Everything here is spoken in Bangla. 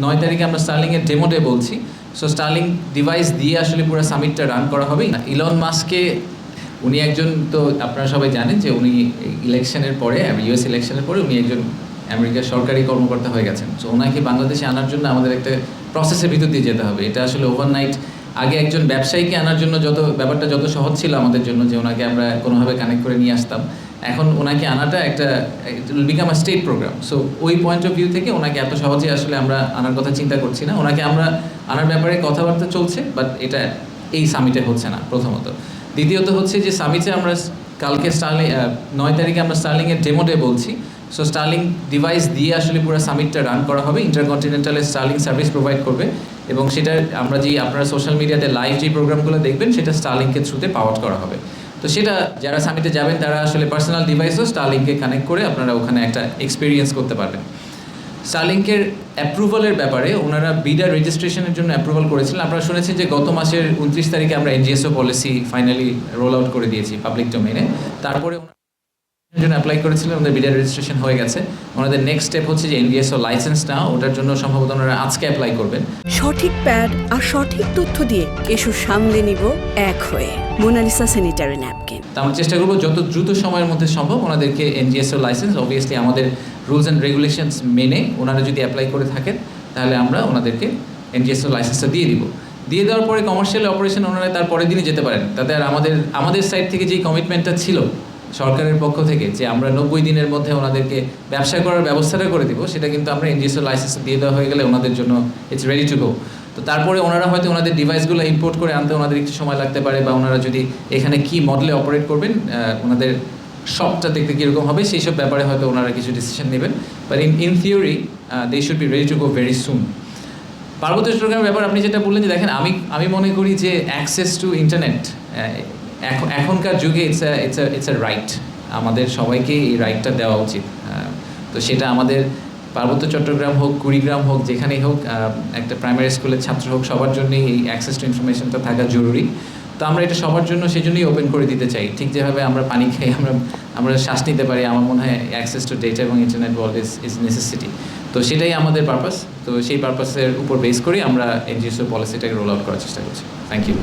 নয় তারিখে আমরা স্টার্লিংয়ের ডেমো ডে বলছি। সো স্টার্লিং ডিভাইস দিয়ে আসলে পুরো সামিটটা রান করা হবে। ইলন মাস্কে উনি একজন তো আপনারা সবাই জানেন যে উনি ইলেকশনের পরে ইউএস ইলেকশনের পরে উনি একজন আমেরিকার সরকারি কর্মকর্তা হয়ে গেছেন। সো ওনাকে বাংলাদেশে আনার জন্য আমাদের একটা প্রসেসের ভিতর দিয়ে যেতে হবে। এটা আসলে ওভারনাইট আগে একজন ব্যবসায়ীকে আনার জন্য যত, ব্যাপারটা যত সহজ ছিল আমাদের জন্য যে ওনাকে আমরা কোনোভাবে কানেক্ট করে নিয়ে আসতাম, এখন ওনাকে আনাটা একটা become a state programme so ওই পয়েন্ট অফ ভিউ থেকে ওনাকে এত সহজে আসলে আমরা আনার কথা চিন্তা করছি না। ওনাকে আমরা আনার ব্যাপারে কথাবার্তা চলছে বাট এটা এই সামিটে হচ্ছে না, প্রথমত। দ্বিতীয়ত হচ্ছে যে সামিটে আমরা কালকে স্টার্লিং নয় তারিখে আমরা স্টার্লিংয়ের ডেমো ডে বলছি। সো স্টার্লিং ডিভাইস দিয়ে আসলে পুরো সামিটটা রান করা হবে। ইন্টারকন্টিনেন্টালের স্টার্লিং সার্ভিস প্রোভাইড করবে। এবং সেটা আমরা যেই আপনারা সোশ্যাল মিডিয়াতে লাইভ যে প্রোগ্রামগুলো দেখবেন, সেটা স্টার্লিংকের থ্রুতে পাওয়ার করা হবে। তো সেটা যারা সামিটে যাবেন, তারা আসলে পার্সোনাল ডিভাইসও স্টারলিংকে কানেক্ট করে আপনারা ওখানে একটা এক্সপিরিয়েন্স করতে পারবেন। স্টারলিংকের অ্যাপ্রুভালের ব্যাপারে ওনারা বিডার রেজিস্ট্রেশনের জন্য অ্যাপ্রুভাল করেছিলেন। আপনারা শুনেছেন যে গত মাসের উনত্রিশ তারিখে আমরা NGSO policy finally roll out করে দিয়েছি পাবলিক ডোমেনে তারপরে জন্য অ্যাপ্লাই করেছিলেন ওদের বিডার রেজিস্ট্রেশন হয়ে গেছে। ওনাদের নেক্সট স্টেপ হচ্ছে যে এনডিএসও লাইসেন্স নেওয়া ওটার জন্য সম্ভবত ওনারা আজকে অ্যাপ্লাই করবেন। সঠিক প্যাড আর সঠিক তথ্য দিয়ে কেশু সামলে নিব এক হয়ে মোনালিসা স্যানিটারি ন্যাপকিন তো আমরা চেষ্টা করব যত দ্রুত সময়ের মধ্যে সম্ভব ওনাদেরকে এনজিএসও লাইসেন্স অবভিয়াসলি আমাদের রুলস অ্যান্ড রেগুলেশনস মেনে ওনারা যদি অ্যাপ্লাই করে থাকেন তাহলে আমরা ওনাদেরকে এনজিএসও লাইসেন্সটা দিয়ে দিব। দিয়ে দেওয়ার পরে কমার্শিয়াল অপারেশন ওনারা তার পরের দিনই যেতে পারেন। তাতে আর আমাদের আমাদের সাইড থেকে যেই কমিটমেন্টটা ছিল সরকারের পক্ষ থেকে যে আমরা নব্বই দিনের মধ্যে ওনাদেরকে ব্যবসা করার ব্যবস্থাটা করে দিব, সেটা কিন্তু আমরা এনজিএসও লাইসেন্স দিয়ে দেওয়া হয়ে গেলে ওনাদের জন্য ইটস রেডি টু গো তো তারপরে ওনারা হয়তো ওনাদের ডিভাইসগুলো ইম্পোর্ট করে আনতে ওনাদের একটু সময় লাগতে পারে বা ওনারা যদি এখানে কি মডেলে অপারেট করবেন ওনাদের শপটা দেখতে কীরকম হবে, সেই সব ব্যাপারে হয়তো ওনারা কিছু ডিসিশন নেবেন। But in in theory they should be ready to go very soon পার্বত্য চট্টগ্রামের ব্যাপার আপনি যেটা বললেন যে দেখেন, আমি আমি মনে করি যে অ্যাক্সেস টু ইন্টারনেট এখনকার যুগে it's it's it's a right আমাদের সবাইকে এই রাইটটা দেওয়া উচিত। তো সেটা আমাদের পার্বত্য চট্টগ্রাম হোক, কুড়িগ্রাম হোক, যেখানেই হোক একটা প্রাইমারি স্কুলের ছাত্র হোক, সবার জন্যই এই অ্যাক্সেস টু ইনফরমেশনটা থাকা জরুরি। তো আমরা এটা সবার জন্য সেই জন্যই ওপেন করে দিতে চাই। ঠিক যেভাবে আমরা পানি খাই আমরা আমরা শ্বাস নিতে পারি, আমার মনে হয় অ্যাক্সেস টু ডেটা এবং internet world is is necessity তো সেটাই আমাদের পারপাস তো সেই পারপাসের উপর বেস করেই আমরা এনজিএসও পলিসিটাকে রোল আউট করার চেষ্টা করছি। Thank you